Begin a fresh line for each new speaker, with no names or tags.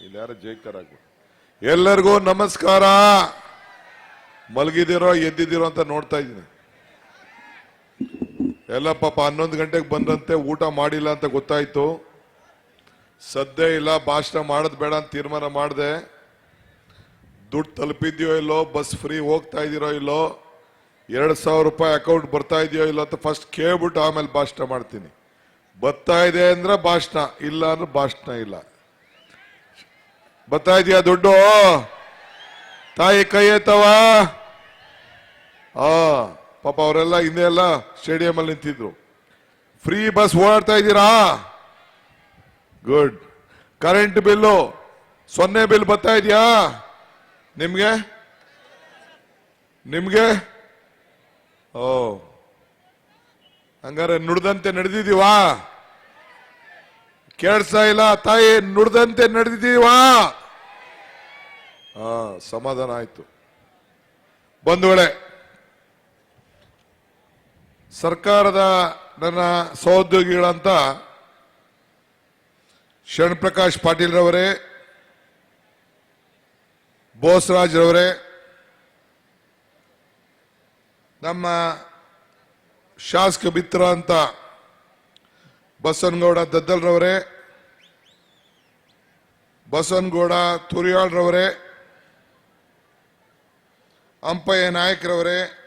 ಇಲ್ಲಿ ಯಾರು ಎಲ್ಲರಿಗೂ ನಮಸ್ಕಾರ. ಮಲಗಿದಿರೋ ಎದ್ದಿದಿರೋ ಅಂತ ನೋಡ್ತಾ ಇದ್ದೀನಿ. ಎಲ್ಲ ಪಾಪ ಹನ್ನೊಂದು ಗಂಟೆಗೆ ಬಂದಂತೆ ಊಟ ಮಾಡಿಲ್ಲ ಅಂತ ಗೊತ್ತಾಯ್ತು. ಸದ್ಯ ಇಲ್ಲ, ಭಾಷಣ ಮಾಡೋದು ಬೇಡ ಅಂತ ತೀರ್ಮಾನ ಮಾಡಿದೆ. ದುಡ್ಡು ತಲುಪಿದ್ಯೋ ಇಲ್ಲೋ, ಬಸ್ ಫ್ರೀ ಹೋಗ್ತಾ ಇದೀರೋ ಇಲ್ಲೋ, ಎರಡು ಸಾವಿರ ರೂಪಾಯಿ ಅಕೌಂಟ್ ಬರ್ತಾ ಇದೆಯೋ ಇಲ್ಲೋ ಅಂತ ಫಸ್ಟ್ ಕೇಳ್ಬಿಟ್ಟು ಆಮೇಲೆ ಭಾಷಣ ಮಾಡ್ತೀನಿ. ಬರ್ತಾ ಇದೆ ಅಂದ್ರೆ ಭಾಷಣ, ಇಲ್ಲ ಅಂದ್ರೆ ಭಾಷಣ ಇಲ್ಲ. ಬರ್ತಾ ಇದೆಯಾ ದುಡ್ಡು? ತಾಯಿ ಕೈ ಎತ್ತವ ಆ, ಪಾಪ ಅವರೆಲ್ಲ ಹಿಂದೆ ಎಲ್ಲ ಸ್ಟೇಡಿಯಂ ಅಲ್ಲಿ ನಿಂತಿದ್ರು. ಫ್ರೀ ಬಸ್ ಓಡಾಡ್ತಾ ಇದ್ದೀರಾ ಗುಡ್ ಕರೆಂಟ್ ಬಿಲ್ಲು ಸೊನ್ನೆ ಬಿಲ್ ಬರ್ತಾ ಇದೆಯಾ? ನಿಮ್ಗೆ? ನಿಮ್ಗೆ? ಓ. ಹಂಗಾರೆ ನುಡ್ದಂತೆ ನಡೆದಿದೀವಾ ಕೇಳಿಸ್ತಾ ಇಲ್ಲ, ತಾಯಿ ನುಡ್ದಂತೆ ನಡೆದಿದ್ದೀವಾ? ಹಾ, ಸಮಾಧಾನ ಆಯ್ತು. ಬಂಧುಗಳೇ, ಸರ್ಕಾರದ ನನ್ನ ಸಹೋದ್ಯೋಗಿಗಳಂತ ಶರಣ್ ಪ್ರಕಾಶ್ ಪಾಟೀಲ್ ರವರೇ, ಬೋಸರಾಜ್ ರವರೇ, ನಮ್ಮ ಶಾಸಕ ಮಿತ್ರ ಅಂತ ಬಸವನಗೌಡ ದದ್ದಲ್ರವರೇ ಬಸವನಗೌಡ ತುರಿಯಾಳ್ರವರೇ ಅಂಪಯ್ಯ ನಾಯಕರವರೇ